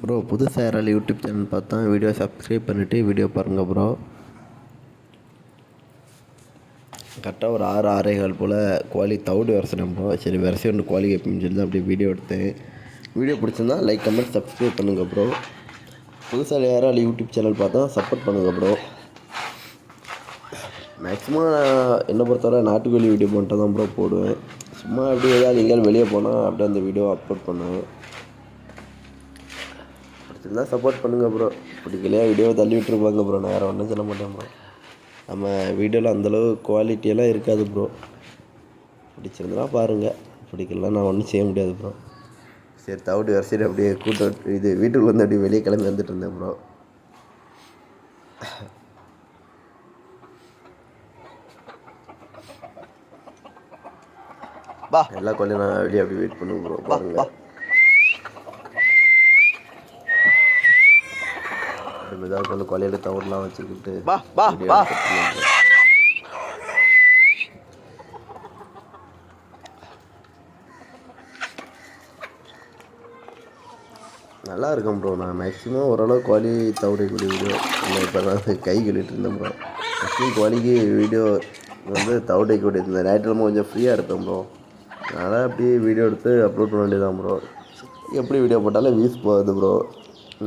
Bro புதுசாக யாராவது YouTube channel பார்த்தா வீடியோ சப்ஸ்கிரைப் பண்ணிவிட்டு வீடியோ பாருங்கள் ப்ரோ கரெக்டாக ஒரு ஆறு ஆறேகால் போல் கோழி தவிடு வரசனம் ப்ரோ சரி வரசி ஒன்று கோழி கேப்பின்னு சொல்லி தான் அப்படியே வீடியோ எடுத்தேன். வீடியோ பிடிச்சிருந்தா லைக் கமெண்ட் சப்ஸ்கிரைப் பண்ணுங்கள் ப்ரோ புதுசாக யாராவது யூடியூப் சேனல் பார்த்தா சப்போர்ட் பண்ணுங்கள் ப்ரோ மேக்ஸிமம் என்னை பொறுத்தவரை நாட்டுக்கோழி வீடியோ மட்டும் தான் ப்ரோ போடுவேன். சும்மா அப்படியே ஏதாவது எங்கேயாவது வெளியே போனால் அப்படியே அந்த வீடியோ அப்லோட் பண்ணுவேன். பிடிச்சிருந்தா சப்போர்ட் பண்ணுங்கள் ப்ரோ பிடிக்கலையா வீடியோ தள்ளி விட்டுருப்பாங்க ப்ரோ நான் வேறு ஒன்றும் சொல்ல மாட்டேன் ப்ரோ நம்ம வீடியோவில் அந்தளவு குவாலிட்டியெல்லாம் இருக்காது ப்ரோ பிடிச்சிருந்தா பாருங்கள் பிடிக்கலனா நான் ஒன்றும் செய்ய முடியாது ப்ரோ சரி தவிடு வரிசையில் அப்படியே கூட்டம் இது வீட்டுக்குள்ள வந்து அப்படியே வெளியே கிளம்பி வந்துட்டு இருந்தேன் ப்ரோ எல்லா கோழியும் நான் வெளியே அப்படி வெயிட் பண்ணுவேன் ப்ரோ வா அப்படி ஏதாவது கொஞ்சம் கொலையில தவறுலாம் வச்சுக்கிட்டு இருந்தேன். நல்லா இருக்கும் ப்ரோ நான் மேக்ஸிமம் ஓரளவு குவாலி தவிடக்கூடிய வீடியோ இல்லை இப்போ நான் கை கழுவிட்டு இருந்தேன் ப்ரோ மேக்ஸிமம் குவாலிக்கு வீடியோ வந்து தவிடைக்கூடிய இந்த ஞாயிற்றுக்கிழமை கொஞ்சம் ஃப்ரீயாக இருப்பேன் ப்ரோ அதனால் அப்படியே வீடியோ எடுத்து அப்லோட் பண்ண வேண்டியதான் ப்ரோ எப்படி வீடியோ போட்டாலும் வியூஸ் போகுது ப்ரோ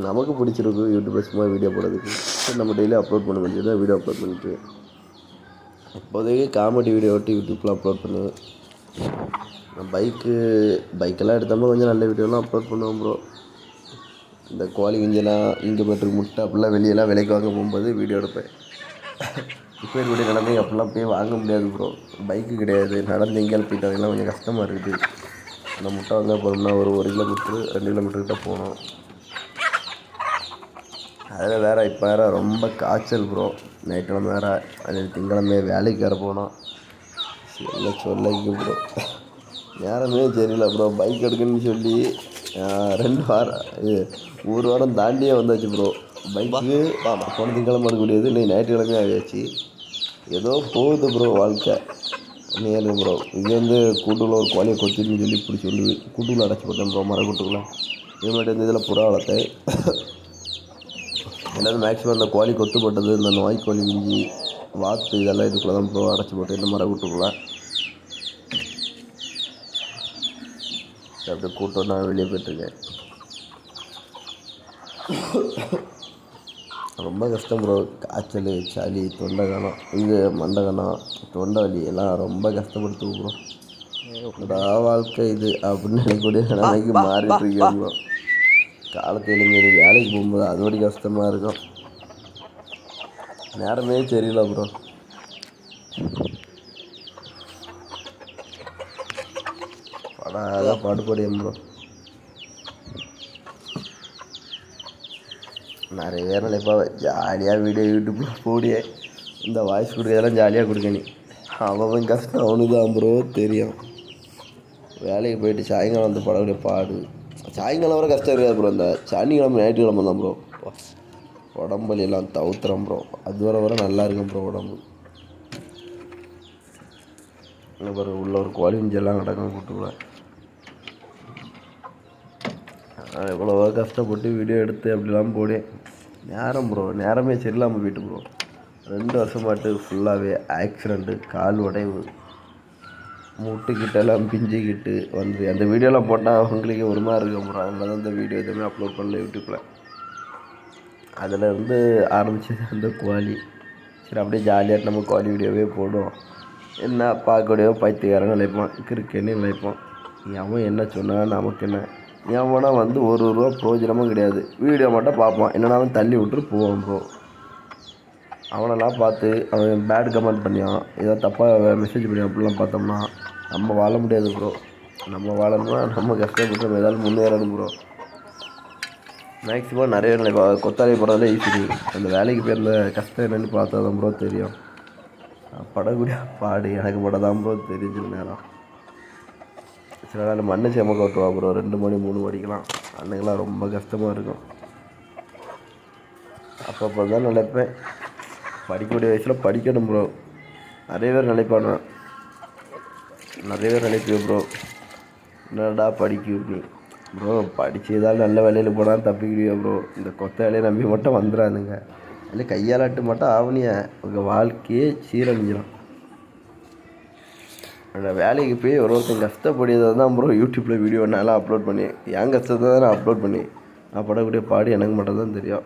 நமக்கு பிடிச்சிருக்கு யூடியூப்பில் சும்மா வீடியோ போடுறதுக்கு. சரி நம்ம டெய்லி அப்லோட் பண்ண வேண்டியது வீடியோ அப்லோட் பண்ணிட்டு இப்போதைக்கு காமெடி வீடியோ ஓட்டி யூடியூப்பில் அப்லோட் பண்ணுவேன் நான் பைக்கு பைக்கெல்லாம் எடுத்தோம்னா கொஞ்சம் நல்ல வீடியோலாம் அப்லோட் பண்ணுவேன் ப்ரோ இந்த கோழி குஞ்செல்லாம் இங்கே பெட்ருக்கு முட்டை அப்படிலாம் வெளியெல்லாம் விலைக்கு வாங்க போகும்போது வீடியோ எடுப்பேன். இப்போ இருக்கக்கூடிய நிலைமை அப்படிலாம் போய் வாங்க முடியாது ப்ரோ பைக்கு கிடையாது நடந்து எங்கேயாவது போயிட்டு அதெல்லாம் கொஞ்சம் கஷ்டமாக இருக்குது. அந்த முட்டை வாங்க போனோம்னா ஒரு ஒரு கிலோமீட்டரு ரெண்டு கிலோமீட்டர்கிட்ட போகணும். அதில் வேறு இப்போ வேறு ரொம்ப காய்ச்சல் ப்ரோ நைட்கிழமை வேறு அது திங்கிழமையே வேலைக்கு வேறு போனோம். சொல்ல சொல்லிக்க ப்ரோ நேரமே சரியில்லை ப்ரோ பைக் எடுக்கணும்னு சொல்லி ரெண்டு வாரம் இது ஒரு வாரம் தாண்டியே வந்தாச்சு ப்ரோ பைக்கு போன திங்கிழமை எடுக்கக்கூடியது இன்னைக்கு ஞாயிற்றுக்கிழமை ஆகியாச்சு ஏதோ போகுது ப்ரோ வாழ்க்கை. நேரு ப்ரோ இது வந்து கூட்டுக்குள்ள ஒரு கோழியை கொத்தின்னு சொல்லி பிடிச்சி சொல்லி கூட்டுக்குள்ளே அடைச்சி போட்டேன் ப்ரோ மரக்கூட்டுக்குள்ள. இது மட்டும் இந்த இதில் புறா வளர்த்தேன் எல்லாரும் மேக்ஸிமம் இந்த கோழி கொத்துப்பட்டது இந்த நோய் கோழி குஞ்சு வாத்து இதெல்லாம் இதுக்குள்ளே தான் ப்ரோ அடைச்சி போட்டு இந்த மாதிரி வீட்டுக்குள்ள அப்படியே கூட்டம் நான் வெளியே போயிட்டுருக்கேன். ரொம்ப கஷ்டம் ப்ரோ காய்ச்சல் சளி தொண்டை காணம். இது மண்டை காணம். தொண்டை வலி எல்லாம் ரொம்ப கஷ்டப்படுத்துவோம் ப்ரோ வாழ்க்கை இது அப்படின்னு நினைக்கக்கூடிய நிலைமைக்கு மாறிட்டு இருக்கேன் ப்ரோ காலத்து இளைஞர் வேலைக்கு போகும்போது அதோட கஷ்டமாக இருக்கும். நேரமே தெரியல ப்ரோ படம் அதான் பாடுபடியும் ப்ரோ நிறைய பேர் நினைப்பாங்க ஜாலியாக வீடியோ யூடியூப்பில் போடிய. இந்த வாய்ஸ் கொடுக்கறதெல்லாம் ஜாலியாக கொடுக்க நீ. அவன் கஷ்டம் அவனுக்கு தான் ப்ரோ தெரியும். வேலைக்கு போயிட்டு சாயங்காலம் வந்து படக்கூடிய பாடு. சாயங்காலம் வரை கஷ்டம் இருக்காது ப்ரோ இந்த சனிக்கிழமை ஞாயிற்றுக்கிழமை தான் ப்ரோ உடம்புலாம் தவுத்துறோம் ப்ரோ அது வர வர நல்லா இருக்கும் ப்ரோ உடம்பு. அப்புறம் உள்ள ஒரு கோழி குஞ்செல்லாம் கிடக்கும் கூட்டுக்குள்ள. நான் கஷ்டப்பட்டு வீடியோ எடுத்து அப்படிலாம் போடேன் நேரம் ப்ரோ நேரமே சரியில்லாமல் போயிட்டு ப்ரோ ரெண்டு வருஷமாட்டு ஃபுல்லாகவே ஆக்சிடெண்ட்டு கால் உடைவு. முட்டுக்கிட்டெல்லாம் பிஞ்சிக்கிட்டு வந்து அந்த வீடியோலாம் போட்டால் அவங்களுக்கு ஒரு மாதிரி இருக்க ப்ரோ அதனால தான் இந்த வீடியோ எதுவுமே அப்லோட் பண்ணல யூடியூப்பில் அதில் இருந்து ஆரம்பிச்சது அந்த குவாலி சரி அப்படியே ஜாலியாக நம்ம குவாலி வீடியோவே போடுவோம். என்ன பார்க்கக்கூடியோ பைத்தியக்காரன் நினைப்பான் கிறுக்கேன்னு நினைப்பான் அவன் என்ன சொன்னா நமக்கு என்ன? எவனா வந்து ஒரு ரூபா பிரோஜனமும் கிடையாது. வீடியோ மட்டும் பார்ப்பான் என்னன்னாலும் தள்ளி விட்டுட்டு போவான் ப்ரோ அவனெல்லாம் பார்த்து அவன் பேட் கமெண்ட் பண்ணியான். ஏதோ தப்பாக மெசேஜ் பண்ணி அப்படிலாம் பார்த்தோம்னா நம்ம வாழ முடியாது ப்ரோ நம்ம வாழணும்னா நம்ம கஷ்டப்பட்டு நம்ம ஏதாவது முன்னேறணும் ப்ரோ மேக்ஸிமம் நிறைய பேர் நினைப்பா கொத்தாரி படம்ல ஈஸி அந்த வேலைக்கு போயிருந்த கஷ்டம் என்னென்னு பார்த்தா தான் ப்ரோ தெரியும் படக்கூடிய பாடு எனக்கு படம் தான் ப்ரோ தெரிஞ்ச நேரம். சில நேரம் மண்ணு சேமக்க ஓட்டுவா ப்ரோ ரெண்டு மணி மூணு மணிக்கெலாம் அன்னைக்கெல்லாம் ரொம்ப கஷ்டமாக இருக்கும். அப்பப்போ தான் நினைப்பேன். படிக்கக்கூடிய வயசில் படிக்கணும் ப்ரோ நிறைய பேர் நினைப்பானு நிறைய பேர் நினைப்பேன் ப்ரோ என்னடா படிக்கிறீங்க ப்ரோ படிச்சு ஏதாவது நல்ல வேலையில் போனால் தப்பிக்கிடுவியா ப்ரோ இந்த கொத்த வேலையை நம்பி மட்டும் வந்துடாதுங்க இல்லை கையாளாட்டு மட்டும் ஆவணிய? உங்கள் வாழ்க்கையே சீரழிஞ்சிடும் அந்த வேலைக்கு போய் ஒரு ஒருத்தன் கஷ்டப்படியதை தான் ப்ரோ யூடியூப்பில் வீடியோ நல்லா அப்லோட் பண்ணி என் கஷ்டத்தை தான் நான் அப்லோட் பண்ணி நான் படக்கூடிய பாடு எனக்கு மட்டும் தான் தெரியும்.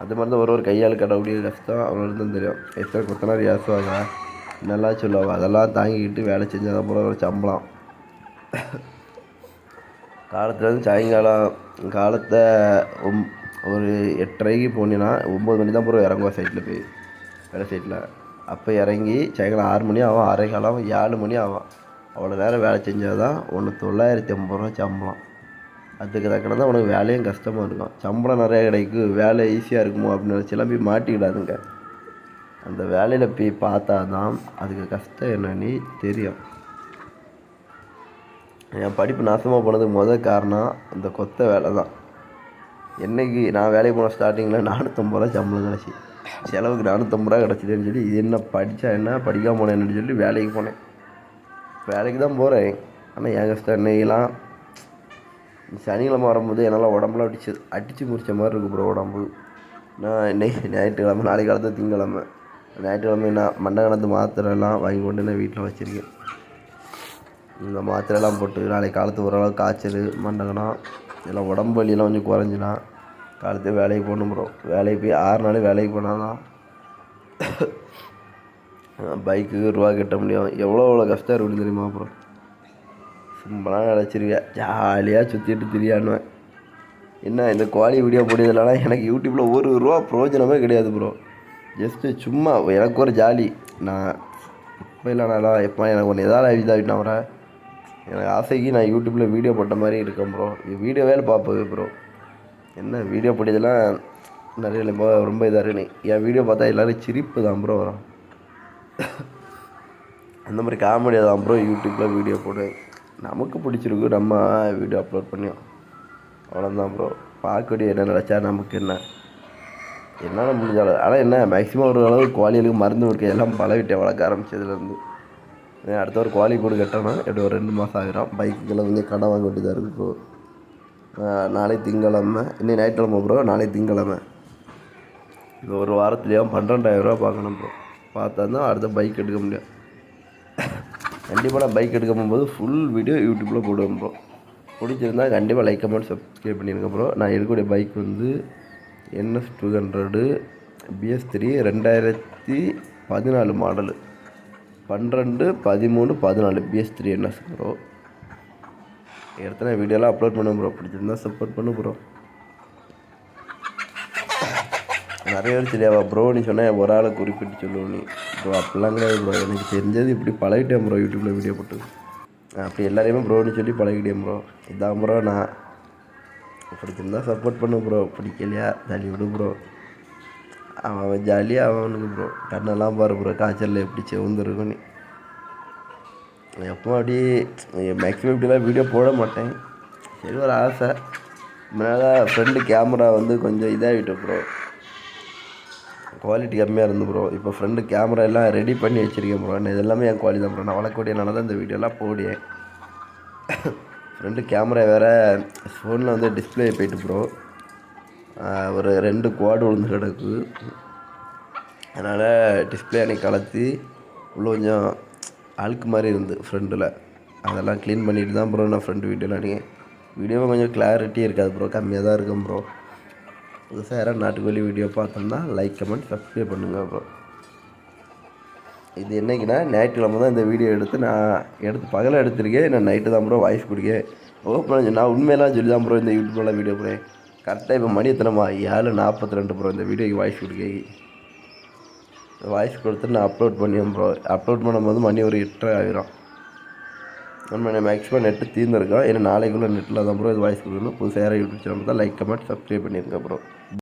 அது மாதிரி தான் ஒரு ஒரு கையால் கடக்கூடிய கஷ்டம் அவங்களுக்கு தான் தெரியும். எத்தனை கொத்தனார் யாசுவாங்க நல்லா சொல்லுவாங்க? அதெல்லாம் தாங்கிக்கிட்டு வேலை செஞ்சால் தான் ஒரு சம்பளம். காலத்துலேருந்து சாயங்காலம் காலத்தை ஒம் ஒரு எட்டரைக்கு போனீங்கன்னா ஒம்பது மணி தான் போகிற இறங்குவோம் சைட்டில் போய். வேலை சைட்டில் அப்போ இறங்கி சாயங்காலம் ஆறு மணி ஆகும். அரை காலம் ஏழு மணி ஆகும். அவ்வளோ நேரம் வேலை செஞ்சால் தான் ஒன்று தொள்ளாயிரத்தி ஐம்பது ரூபா சம்பளம். அதுக்கு தக்கன தான் உனக்கு வேலையும் கஷ்டமாக இருக்கும். சம்பளம் நிறையா கிடைக்கும். வேலை ஈஸியாக இருக்குமோ அப்படின்னு நினச்சிலாம் போய் மாட்டிக்கிடாதுங்க. அந்த வேலையில் போய் பார்த்தா தான் அதுக்கு கஷ்டம் என்னன்னு தெரியும். என் படிப்பு நாசமாக போனதுக்கு முதல் காரணம் அந்த கொத்த வேலை தான். என்னைக்கு நான் வேலைக்கு போன ஸ்டார்டிங்கில் நானூற்றம்பது ரூபா சம்பளம் கிடச்சி. செலவுக்கு நானூற்றம்பது ரூபா கிடச்சிதுன்னு சொல்லி இது என்ன படித்தா என்ன படிக்காம போனேன்னு சொல்லி வேலைக்கு போனேன். வேலைக்கு தான் போகிறேன் ஆனால் என் கஷ்டம் என்னையெல்லாம் சனிக்கிழமை வரும்போது என்னால் உடம்புலாம் அடிச்சு அடித்து முடித்த மாதிரி இருக்குது ப்ரோ உடம்பு. நான் இன்னைக்கு ஞாயிற்றுக்கிழமை நாளைக்கு காலத்தில் திங்கக்கிழமை. ஞாயிற்றுக்கிழமை நான் மண்டகணத்து மாத்திரைலாம் வாங்கி கொண்டு நான் வீட்டில் வச்சுருக்கேன். இந்த மாத்திரைலாம் போட்டு நாளைக்கு காலத்து ஓரளவு காய்ச்சல் மண்டகணம் இதெல்லாம் உடம்பு வலியெல்லாம் கொஞ்சம் குறைஞ்சினா காலத்து வேலைக்கு போகணும் ப்ரோ வேலைக்கு போய் ஆறு நாள் வேலைக்கு போனால் தான் பைக்குக்கு ரூபா கட்ட முடியும். எவ்வளோ எவ்வளோ கஷ்டம் இருக்குன்னு தெரியுமா ப்ரோ சிம்பிளாக நினச்சிருவேன் ஜாலியாக சுற்றிட்டு திரியானுவேன். என்ன இந்த குவாலி வீடியோ போடுறதுனால எனக்கு யூடியூப்பில் ஒரு ரூபா பிரயோஜனமே கிடையாது ப்ரோ ஜஸ்ட்டு சும்மா எனக்கு ஒரு ஜாலி. நான் இப்போ இல்லை எப்போ எனக்கு ஒன்று எதாவது இதாகிட்டா வர எனக்கு ஆசைக்கு நான் யூடியூப்பில் வீடியோ போட்ட மாதிரி இருக்கேன் ப்ரோ வீடியோ வேலை பார்ப்பது ப்ரோ என்ன வீடியோ போட்டதெல்லாம் நிறைய ரொம்ப இதாக இருக்குன்னு என் வீடியோ பார்த்தா எல்லோரும் சிரிப்பு தான் ப்ரோ வரும் அந்த மாதிரி காமெடியாக தான் ப்ரோ யூடியூப்பில் வீடியோ போடுவேன் நமக்கு பிடிச்சிருக்கு நம்ம வீடியோ அப்லோட் பண்ணியும். அவ்வளோதான் ப்ரோ பார்க்கக்கூடிய என்ன நினச்சா நமக்கு என்ன? என்னால் முடிஞ்ச அளவு ஆனால் என்ன மேக்ஸிமம் ஒரு அளவு கோழிகளுக்கு மருந்து கொடுக்க எல்லாம் பழகிட்டேன் வளர்க்க ஆரம்பித்ததுலேருந்து அடுத்த ஒரு குவாலி கூட கட்டோன்னா எப்படி ஒரு ரெண்டு மாதம் ஆகிரும் பைக்குகளை வந்து கடை வாங்க வேண்டியதாக இருக்குது ப்ரோ நாளை திங்கிழமை இன்னும் ஞாயிற்றுக்கிழமை ப்ரோ நாளை திங்கக்கிழமை. இப்போ ஒரு வாரத்துலேயே பன்னெண்டாயிரரூவா பார்க்கணும் ப்ரோ பார்த்தா தான் அடுத்த பைக் எடுக்க முடியும். கண்டிப்பாக நான் பைக் எடுக்க போகும்போது ஃபுல் வீடியோ யூடியூப்பில் போடுவேன் ப்ரோ பிடிச்சிருந்தா கண்டிப்பாக லைக் கமெண்ட் சப்ஸ்கிரைப் பண்ணிடுங்க ப்ரோ நான் எடுக்கக்கூடிய பைக் வந்து NS two hundred BS three ரெண்டாயிரத்தி பதினாலு மாடலு பன்னிரெண்டு பதிமூணு பதினாலு பிஎஸ் த்ரீ என்எஸ் ப்ரோ எடுத்து வீடியோலாம் அப்லோட் பண்ண ப்ரோ பிடிச்சிருந்தா சப்போர்ட் பண்ணு ப்ரோ நிறைய பேர் தெரியாவா ப்ரோ நீ சொன்னால் ஒரு ஆளை குறிப்பிட்டு சொல்லுவோம் நீ. ப்ரோ அப்படிலாம் கிடையாது ப்ரோ எனக்கு தெரிஞ்சது இப்படி பழகிட்டேன் ப்ரோ யூடியூப்பில் வீடியோ போட்டு. அப்படி எல்லாரையுமே ப்ரோன்னு சொல்லி பழகிட்டேன் ப்ரோ இதான் ப்ரோ நான். பிடிச்சிருந்தா சப்போர்ட் பண்ணு ப்ரோ பிடிக்கலையா? தள்ளி விடு ப்ரோ அவன் ஜாலியாக அவனுக்கு ப்ரோ கண்ணெல்லாம் பாரு ப்ரோ காய்ச்சலில் எப்படி செவந்துருக்குன்னு எப்போ அப்படியே மேக்ஸிமம் இப்படிலாம் வீடியோ போட மாட்டேன். சரி ஒரு ஆசை. முன்னால் ஃப்ரெண்டு கேமரா வந்து கொஞ்சம் இதாகிட்டு ப்ரோ குவாலிட்டி கம்மியாக இருந்து ப்ரோ இப்போ ஃப்ரெண்டு கேமரா எல்லாம் ரெடி பண்ணி வச்சுருக்கேன் ப்ரோ நான் இதெல்லாமே என் குவாலிட்டி தான் ப்ரோ நான் வளர்க்கக்கூடியனால தான் இந்த வீடியோலாம் போடுவேன். ஃப்ரெண்டு கேமரா வேறு ஃபோனில் வந்து டிஸ்பிளே போயிட்டு ப்ரோ ஒரு ரெண்டு குவாடு விழுந்து கிடக்கு. அதனால் டிஸ்பிளே அன்றைக்கி கலத்தி உள்ள கொஞ்சம் அழுக்கு மாதிரி இருந்து ஃப்ரெண்டில் அதெல்லாம் க்ளீன் பண்ணிட்டு தான் ப்ரோ நான் ஃப்ரெண்டு வீடியோலாம் நீங்கள் வீடியோவை கொஞ்சம் கிளாரிட்டி இருக்காது ப்ரோ கம்மியாக தான் இருக்கும் ப்ரோ புதுசாக யாராவது நாட்டுக்கோழி வீடியோ பார்த்தோம்னா லைக் கமெண்ட் சப்ஸ்கிரைப் பண்ணுங்கள் ப்ரோ இது என்றைக்குன்னா ஞாயிற்றுக்கிழமை தான் இந்த வீடியோ எடுத்து நான் எடுத்து பகலாக எடுத்திருக்கேன். நான் நைட்டு தான் ப்ரோ வாய்ஸ் கொடுக்கேன் ஓப்பன் நான் உண்மையெல்லாம் சொல்லி தான் ப்ரோ இந்த யூடியூப்லாம் வீடியோ போகிறேன் கரெக்டாக இப்போ மணி எத்தனைமா? ஏழு நாற்பத்தி ரெண்டு ப்ரோ இந்த வீடியோக்கு வாய்ஸ் கொடுக்க. வாய்ஸ் கொடுத்து நான் அப்லோட் பண்ணியேன் ப்ரோ அப்லோட் பண்ணும்போது மணி ஒரு எட்டரை ஆகிரும் நம்ம மேக்ஸிமம் நெட்டு தீர்ந்துருக்கோம். ஏன்னா நாளைக்குள்ளே நெட்டில் தான் ப்ரோ இது வாய்ஸ் கொடுக்கணும். புதுசாக யாரும் யூடியூப் சேனல் தான் லைக் கமெண்ட் சப்ஸ்கிரைப் பண்ணியிருக்கேன் ப்ரோ